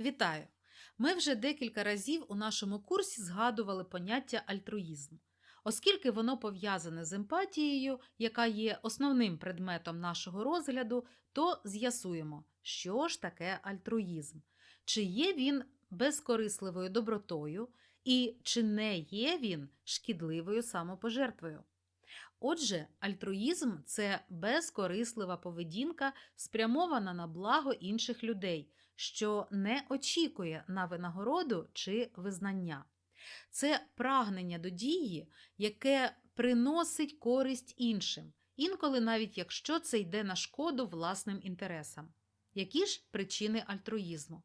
Вітаю! Ми вже декілька разів у нашому курсі згадували поняття альтруїзм. Оскільки воно пов'язане з емпатією, яка є основним предметом нашого розгляду, то з'ясуємо, що ж таке альтруїзм, чи є він безкорисливою добротою, і чи не є він шкідливою самопожертвою. Отже, альтруїзм це безкорислива поведінка, спрямована на благо інших людей, що не очікує на винагороду чи визнання. Це прагнення до дії, яке приносить користь іншим, інколи навіть якщо це йде на шкоду власним інтересам. Які ж причини альтруїзму?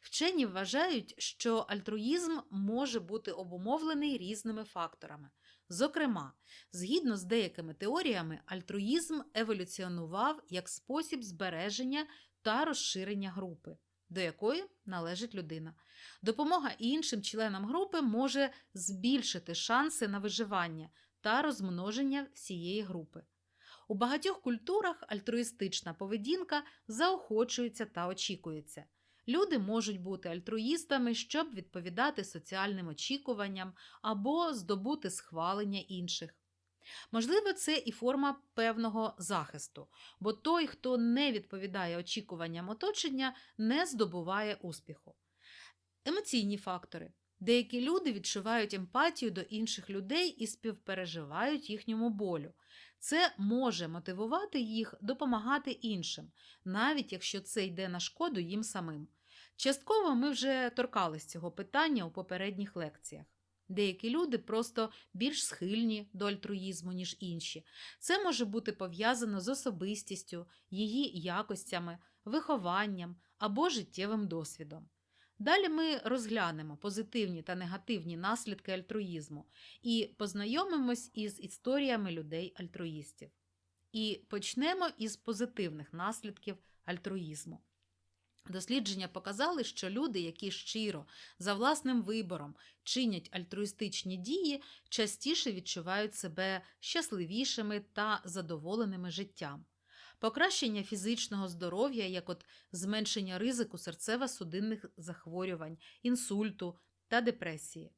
Вчені вважають, що альтруїзм може бути обумовлений різними факторами. Зокрема, згідно з деякими теоріями, альтруїзм еволюціонував як спосіб збереження та розширення групи, до якої належить людина. Допомога іншим членам групи може збільшити шанси на виживання та розмноження всієї групи. У багатьох культурах альтруїстична поведінка заохочується та очікується. Люди можуть бути альтруїстами, щоб відповідати соціальним очікуванням або здобути схвалення інших. Можливо, це і форма певного захисту, бо той, хто не відповідає очікуванням оточення, не здобуває успіху. Емоційні фактори. Деякі люди відчувають емпатію до інших людей і співпереживають їхньому болю. Це може мотивувати їх допомагати іншим, навіть якщо це йде на шкоду їм самим. Частково ми вже торкались цього питання у попередніх лекціях. Деякі люди просто більш схильні до альтруїзму, ніж інші. Це може бути пов'язано з особистістю, її якостями, вихованням або життєвим досвідом. Далі ми розглянемо позитивні та негативні наслідки альтруїзму і познайомимось із історіями людей-альтруїстів. І почнемо із позитивних наслідків альтруїзму. Дослідження показали, що люди, які щиро за власним вибором чинять альтруїстичні дії, частіше відчувають себе щасливішими та задоволеними життям. Покращення фізичного здоров'я, як от зменшення ризику серцево-судинних захворювань, інсульту та депресії.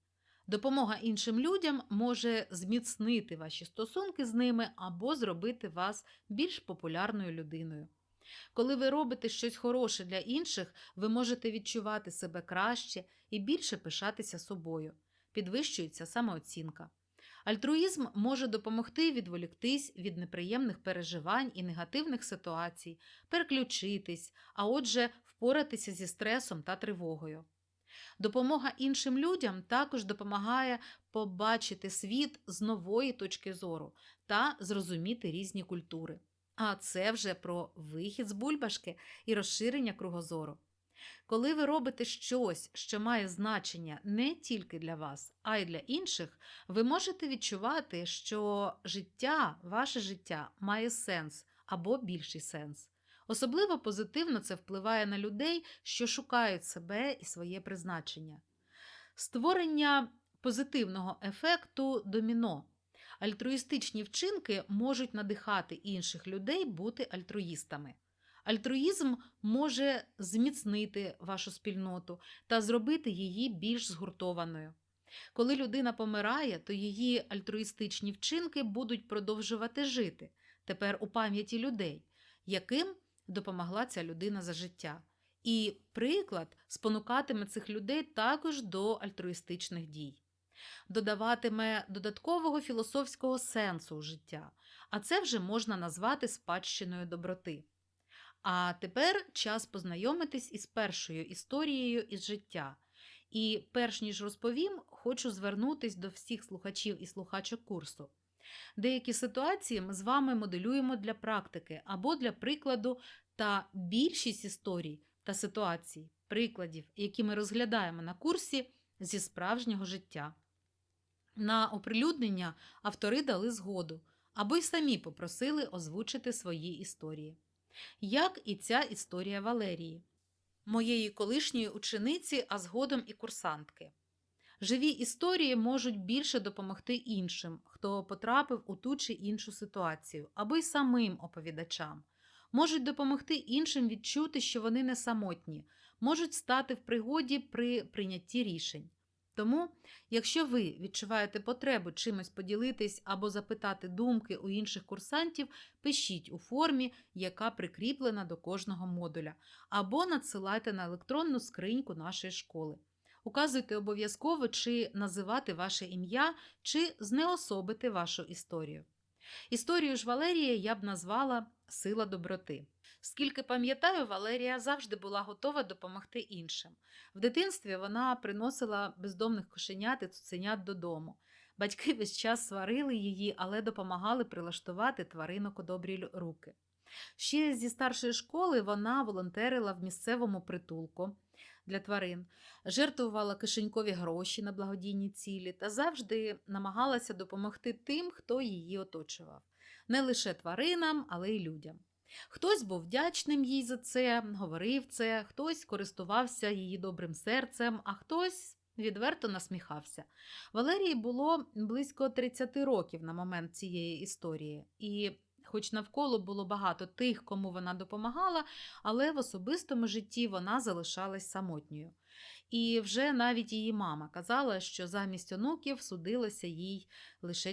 Допомога іншим людям може зміцнити ваші стосунки з ними або зробити вас більш популярною людиною. Коли ви робите щось хороше для інших, ви можете відчувати себе краще і більше пишатися собою, підвищується самооцінка. Альтруїзм може допомогти відволіктись від неприємних переживань і негативних ситуацій, переключитись, а отже, впоратися зі стресом та тривогою. Допомога іншим людям також допомагає побачити світ з нової точки зору та зрозуміти різні культури. А це вже про вихід з бульбашки і розширення кругозору. Коли ви робите щось, що має значення не тільки для вас, а й для інших, ви можете відчувати, що життя, ваше життя має сенс або більший сенс. Особливо позитивно це впливає на людей, що шукають себе і своє призначення. Створення позитивного ефекту доміно. Альтруїстичні вчинки можуть надихати інших людей бути альтруїстами. Альтруїзм може зміцнити вашу спільноту та зробити її більш згуртованою. Коли людина помирає, то її альтруїстичні вчинки будуть продовжувати жити тепер у пам'яті людей, яким допомогла ця людина за життя. І приклад спонукатиме цих людей також до альтруїстичних дій додаватиме додаткового філософського сенсу у життя, а це вже можна назвати спадщиною доброти. А тепер час познайомитись із першою історією із життя. І перш ніж розповім, хочу звернутись до всіх слухачів і слухачок курсу. Деякі ситуації ми з вами моделюємо для практики або для прикладу, та більшість історій та ситуацій, прикладів, які ми розглядаємо на курсі зі справжнього життя. На оприлюднення автори дали згоду або й самі попросили озвучити свої історії. Як і ця історія Валерії, моєї колишньої учениці, а згодом і курсантки. Живі історії можуть більше допомогти іншим, хто потрапив у ту чи іншу ситуацію, або й самим оповідачам. можуть допомогти іншим відчути, що вони не самотні, можуть стати в пригоді при прийнятті рішень. Тому, якщо ви відчуваєте потребу чимось поділитись або запитати думки у інших курсантів, пишіть у формі, яка прикріплена до кожного модуля, або надсилайте на електронну скриньку нашої школи. Указуйте обов'язково, чи називати ваше ім'я, чи знеособити вашу історію. Історію ж Валерії я б назвала Сила доброти. Скільки пам'ятаю, Валерія завжди була готова допомогти іншим. В дитинстві вона приносила бездомних кошенят і цуценят додому. Батьки весь час сварили її, але допомагали прилаштувати тваринок у добрі руки. Ще зі старшої школи вона волонтерила в місцевому притулку для тварин, жертвувала кишенькові гроші на благодійні цілі та завжди намагалася допомогти тим, хто її оточував. Не лише тваринам, але й людям. Хтось був вдячним їй за це, говорив це, хтось користувався її добрим серцем, а хтось відверто насміхався. Валерії було близько 30 років на момент цієї історії, і, хоч навколо було багато тих, кому вона допомагала, але в особистому житті вона залишалась самотньою. І вже навіть її мама казала, що замість онуків судилося їй лише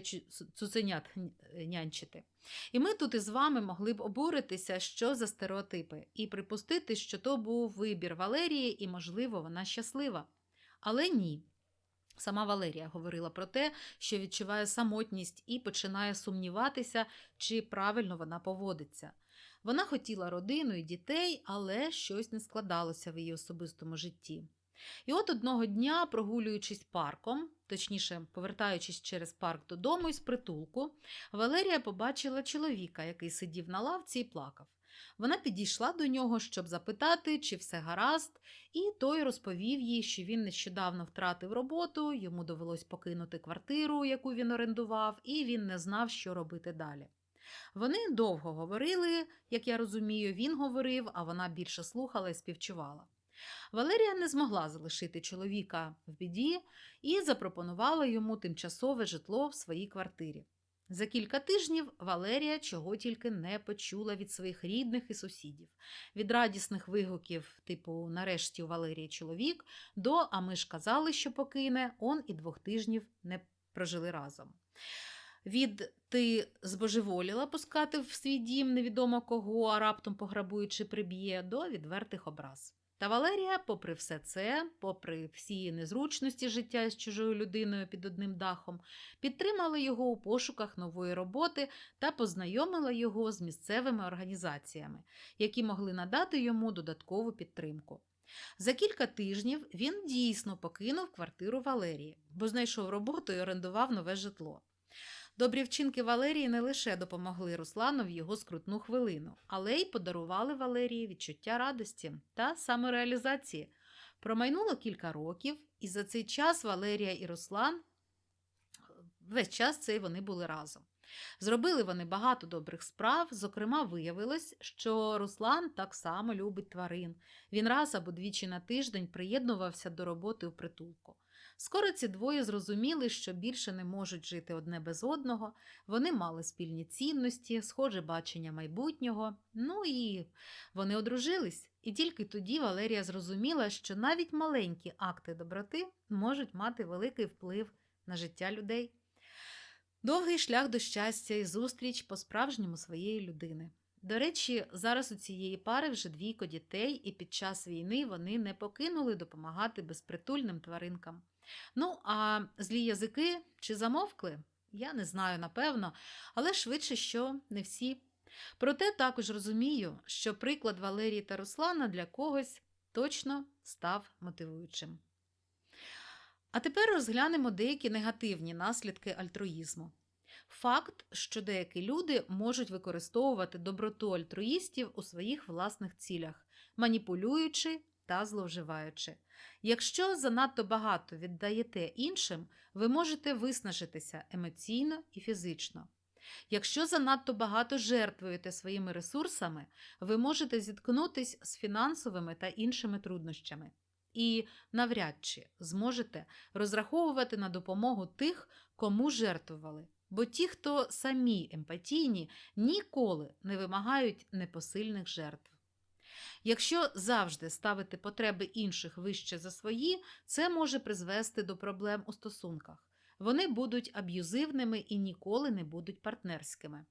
цуценят нянчити. І ми тут із вами могли б обуритися, що за стереотипи, і припустити, що то був вибір Валерії, і, можливо, вона щаслива. Але ні. Сама Валерія говорила про те, що відчуває самотність і починає сумніватися, чи правильно вона поводиться. Вона хотіла родину і дітей, але щось не складалося в її особистому житті. І от одного дня, прогулюючись парком, точніше, повертаючись через парк додому із притулку, Валерія побачила чоловіка, який сидів на лавці і плакав. Вона підійшла до нього, щоб запитати, чи все гаразд, і той розповів їй, що він нещодавно втратив роботу, йому довелось покинути квартиру, яку він орендував, і він не знав, що робити далі. Вони довго говорили, як я розумію, він говорив, а вона більше слухала і співчувала. Валерія не змогла залишити чоловіка в біді і запропонувала йому тимчасове житло в своїй квартирі. За кілька тижнів Валерія чого тільки не почула від своїх рідних і сусідів, від радісних вигуків, типу нарешті у Валерії чоловік, до а ми ж казали, що покине, он і двох тижнів не прожили разом. Від ти збожеволіла пускати в свій дім невідомо кого, а раптом пограбуючи приб'є, до відвертих образ. Та Валерія, попри все це, попри всі незручності життя з чужою людиною під одним дахом, підтримала його у пошуках нової роботи та познайомила його з місцевими організаціями, які могли надати йому додаткову підтримку. За кілька тижнів він дійсно покинув квартиру Валерії, бо знайшов роботу і орендував нове житло. Добрі вчинки Валерії не лише допомогли Руслану в його скрутну хвилину, але й подарували Валерії відчуття радості та самореалізації. Промайнуло кілька років, і за цей час Валерія і Руслан весь час цей вони були разом. Зробили вони багато добрих справ. Зокрема, виявилось, що Руслан так само любить тварин. Він раз або двічі на тиждень приєднувався до роботи у притулку. Скоро ці двоє зрозуміли, що більше не можуть жити одне без одного. Вони мали спільні цінності, схоже бачення майбутнього. Ну і вони одружились. І тільки тоді Валерія зрозуміла, що навіть маленькі акти доброти можуть мати великий вплив на життя людей. Довгий шлях до щастя і зустріч по-справжньому своєї людини. До речі, зараз у цієї пари вже двійко дітей, і під час війни вони не покинули допомагати безпритульним тваринкам. Ну, а злі язики чи замовкли? Я не знаю, напевно, але швидше, що не всі. Проте також розумію, що приклад Валерії та Руслана для когось точно став мотивуючим. А тепер розглянемо деякі негативні наслідки альтруїзму. Факт, що деякі люди можуть використовувати доброту альтруїстів у своїх власних цілях, маніпулюючи та зловживаючи. Якщо занадто багато віддаєте іншим, ви можете виснажитися емоційно і фізично. Якщо занадто багато жертвуєте своїми ресурсами, ви можете зіткнутися з фінансовими та іншими труднощами. І навряд чи зможете розраховувати на допомогу тих, кому жертвували, Бо ті, хто самі емпатійні, ніколи не вимагають непосильних жертв. Якщо завжди ставити потреби інших вище за свої, це може призвести до проблем у стосунках. Вони будуть аб'юзивними і ніколи не будуть партнерськими.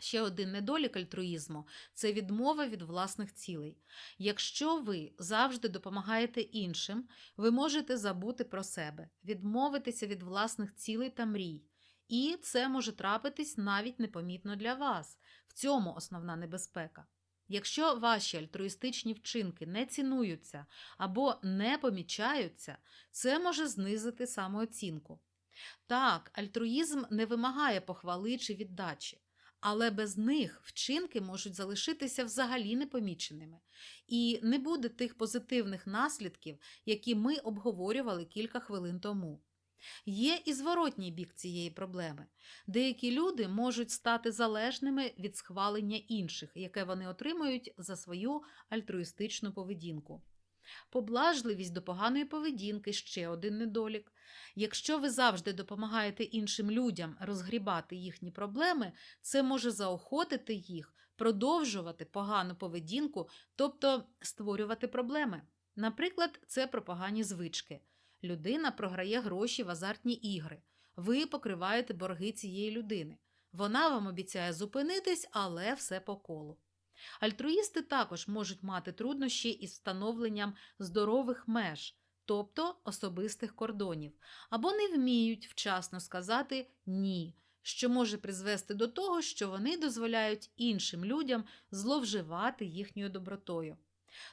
Ще один недолік альтруїзму це відмова від власних цілей. Якщо ви завжди допомагаєте іншим, ви можете забути про себе, відмовитися від власних цілей та мрій. І це може трапитись навіть непомітно для вас. В цьому основна небезпека. Якщо ваші альтруїстичні вчинки не цінуються або не помічаються, це може знизити самооцінку. Так, альтруїзм не вимагає похвали чи віддачі, але без них вчинки можуть залишитися взагалі непоміченими, і не буде тих позитивних наслідків, які ми обговорювали кілька хвилин тому. Є і зворотній бік цієї проблеми. Деякі люди можуть стати залежними від схвалення інших, яке вони отримують за свою альтруїстичну поведінку. Поблажливість до поганої поведінки ще один недолік. Якщо ви завжди допомагаєте іншим людям розгрібати їхні проблеми, це може заохотити їх продовжувати погану поведінку, тобто створювати проблеми. Наприклад, це про погані звички. Людина програє гроші в азартні ігри. Ви покриваєте борги цієї людини. Вона вам обіцяє зупинитись, але все по колу. Альтруїсти також можуть мати труднощі із встановленням здорових меж, тобто особистих кордонів, або не вміють вчасно сказати ні, що може призвести до того, що вони дозволяють іншим людям зловживати їхньою добротою.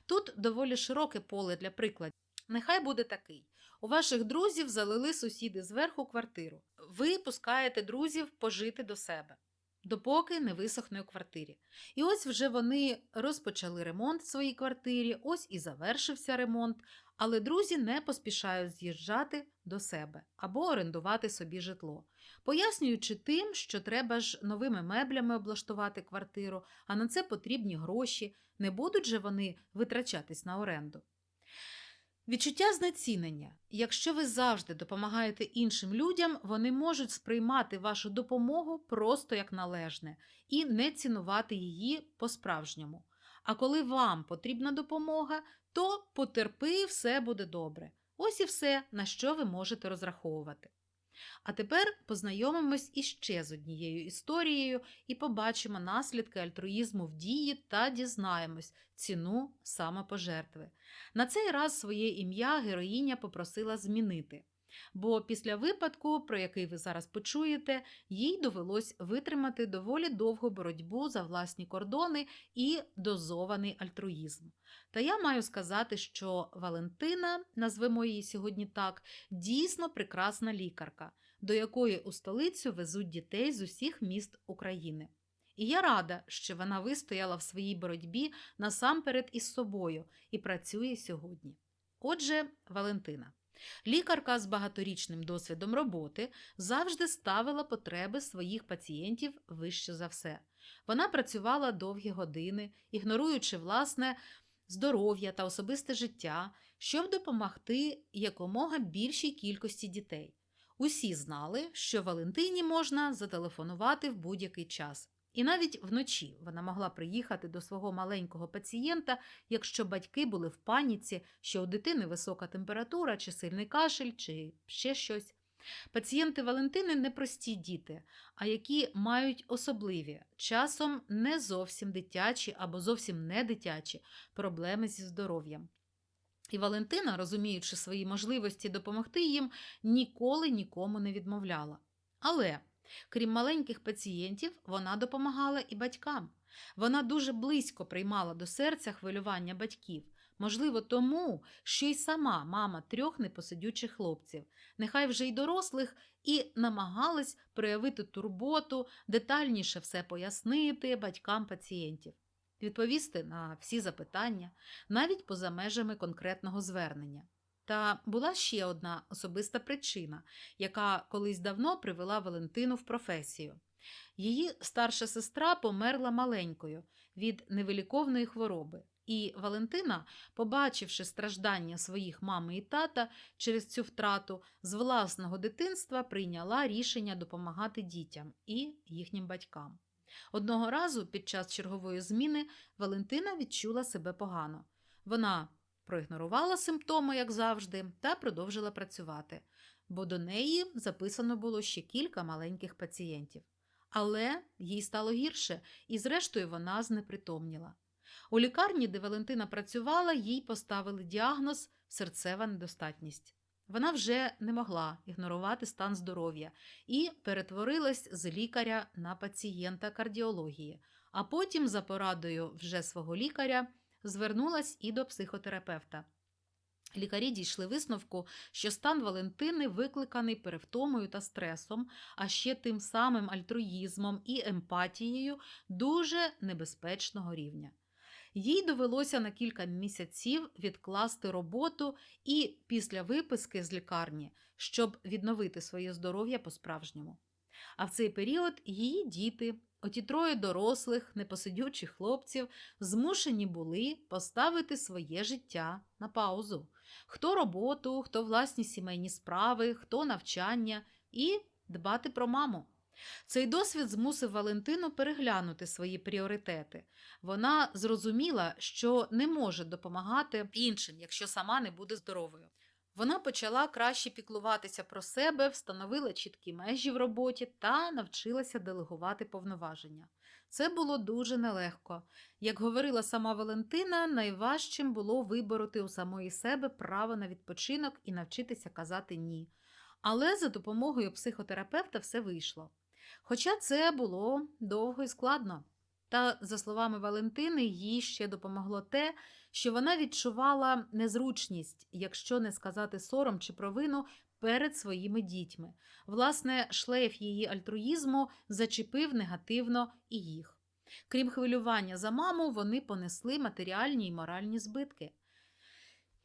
Тут доволі широке поле для прикладів. Нехай буде такий. У ваших друзів залили сусіди зверху квартиру. Ви пускаєте друзів пожити до себе, допоки не висохне у квартирі. І ось вже вони розпочали ремонт в своїй квартирі, ось і завершився ремонт, але друзі не поспішають з'їжджати до себе або орендувати собі житло, пояснюючи тим, що треба ж новими меблями облаштувати квартиру, а на це потрібні гроші, не будуть же вони витрачатись на оренду. Відчуття знецінення. Якщо ви завжди допомагаєте іншим людям, вони можуть сприймати вашу допомогу просто як належне і не цінувати її по-справжньому. А коли вам потрібна допомога, то потерпи, все буде добре. Ось і все, на що ви можете розраховувати. А тепер познайомимось іще з однією історією і побачимо наслідки альтруїзму в дії та дізнаємось ціну самопожертви. На цей раз своє ім'я героїня попросила змінити, бо після випадку, про який ви зараз почуєте, їй довелось витримати доволі довгу боротьбу за власні кордони і дозований альтруїзм. Та я маю сказати, що Валентина, назвемо її сьогодні так, дійсно прекрасна лікарка, до якої у столицю везуть дітей з усіх міст України. І я рада, що вона вистояла в своїй боротьбі насамперед із собою і працює сьогодні. Отже, Валентина. Лікарка з багаторічним досвідом роботи завжди ставила потреби своїх пацієнтів вище за все. Вона працювала довгі години, ігноруючи власне здоров'я та особисте життя, щоб допомогти якомога більшій кількості дітей. Усі знали, що Валентині можна зателефонувати в будь-який час. І навіть вночі вона могла приїхати до свого маленького пацієнта, якщо батьки були в паніці, що у дитини висока температура, чи сильний кашель, чи ще щось. Пацієнти Валентини не прості діти, а які мають особливі, часом не зовсім дитячі або зовсім не дитячі проблеми зі здоров'ям. І Валентина, розуміючи свої можливості допомогти їм, ніколи нікому не відмовляла. Але Крім маленьких пацієнтів, вона допомагала і батькам. Вона дуже близько приймала до серця хвилювання батьків, можливо, тому, що й сама мама трьох непосидючих хлопців, нехай вже й дорослих, і намагалась проявити турботу, детальніше все пояснити батькам пацієнтів, відповісти на всі запитання, навіть поза межами конкретного звернення. Та була ще одна особиста причина, яка колись давно привела Валентину в професію. Її старша сестра померла маленькою від невиліковної хвороби, І Валентина, побачивши страждання своїх мами і тата через цю втрату, з власного дитинства прийняла рішення допомагати дітям і їхнім батькам. Одного разу під час чергової зміни Валентина відчула себе погано. Вона проігнорувала симптоми, як завжди, та продовжила працювати, бо до неї записано було ще кілька маленьких пацієнтів. Але їй стало гірше, і, зрештою, вона знепритомніла. У лікарні, де Валентина працювала, їй поставили діагноз серцева недостатність. Вона вже не могла ігнорувати стан здоров'я і перетворилась з лікаря на пацієнта кардіології, а потім, за порадою вже свого лікаря, звернулась і до психотерапевта. Лікарі дійшли висновку, що стан Валентини викликаний перевтомою та стресом, а ще тим самим альтруїзмом і емпатією дуже небезпечного рівня. Їй довелося на кілька місяців відкласти роботу і після виписки з лікарні, щоб відновити своє здоров'я по-справжньому. А в цей період її діти, оті троє дорослих, непосидючих хлопців, змушені були поставити своє життя на паузу. Хто роботу, хто власні сімейні справи, хто навчання і дбати про маму. Цей досвід змусив Валентину переглянути свої пріоритети. Вона зрозуміла, що не може допомагати іншим, якщо сама не буде здоровою. Вона почала краще піклуватися про себе, встановила чіткі межі в роботі та навчилася делегувати повноваження. Це було дуже нелегко. Як говорила сама Валентина, найважчим було вибороти у самої себе право на відпочинок і навчитися казати ні. Але за допомогою психотерапевта все вийшло. Хоча це було довго і складно. Та, за словами Валентини, їй ще допомогло те, що вона відчувала незручність, якщо не сказати сором чи провину перед своїми дітьми. Власне, шлейф її альтруїзму зачепив негативно і їх. Крім хвилювання за маму, вони понесли матеріальні й моральні збитки.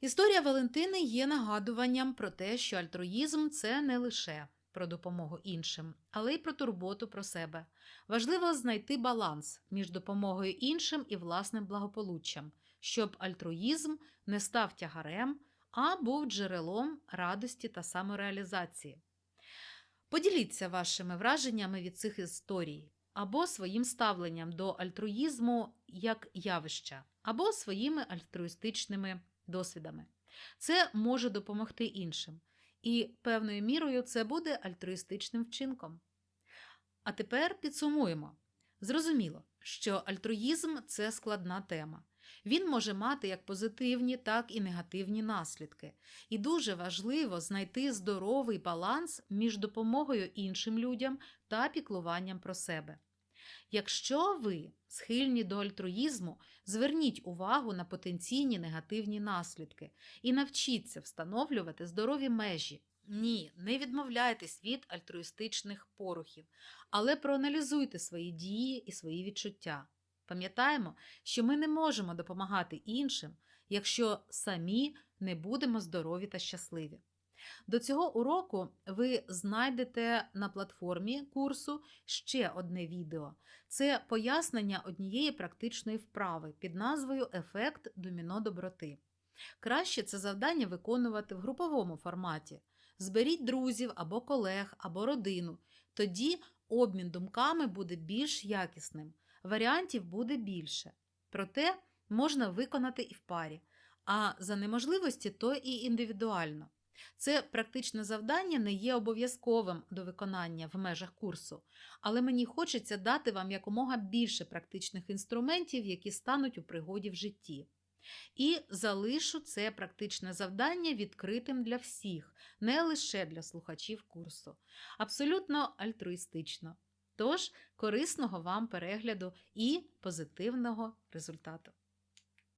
Історія Валентини є нагадуванням про те, що альтруїзм це не лише про допомогу іншим, але й про турботу про себе. Важливо знайти баланс між допомогою іншим і власним благополуччям, щоб альтруїзм не став тягарем, а був джерелом радості та самореалізації. Поділіться вашими враженнями від цих історій або своїм ставленням до альтруїзму як явища, або своїми альтруїстичними досвідами. Це може допомогти іншим, і певною мірою це буде альтруїстичним вчинком. А тепер підсумуємо. Зрозуміло, що альтруїзм це складна тема. Він може мати як позитивні, так і негативні наслідки. І дуже важливо знайти здоровий баланс між допомогою іншим людям та піклуванням про себе. Якщо ви схильні до альтруїзму, зверніть увагу на потенційні негативні наслідки і навчіться встановлювати здорові межі. Ні, не відмовляйтесь від альтруїстичних порухів, але проаналізуйте свої дії і свої відчуття. Пам'ятаємо, що ми не можемо допомагати іншим, якщо самі не будемо здорові та щасливі. До цього уроку ви знайдете на платформі курсу ще одне відео. Це пояснення однієї практичної вправи під назвою Ефект доміно доброти. Краще це завдання виконувати в груповому форматі. Зберіть друзів або колег, або родину. Тоді обмін думками буде більш якісним, варіантів буде більше. Проте можна виконати і в парі, а за неможливості то і індивідуально. Це практичне завдання не є обов'язковим до виконання в межах курсу, але мені хочеться дати вам якомога більше практичних інструментів, які стануть у пригоді в житті. І залишу це практичне завдання відкритим для всіх, не лише для слухачів курсу. Абсолютно альтруїстично. Тож, корисного вам перегляду і позитивного результату.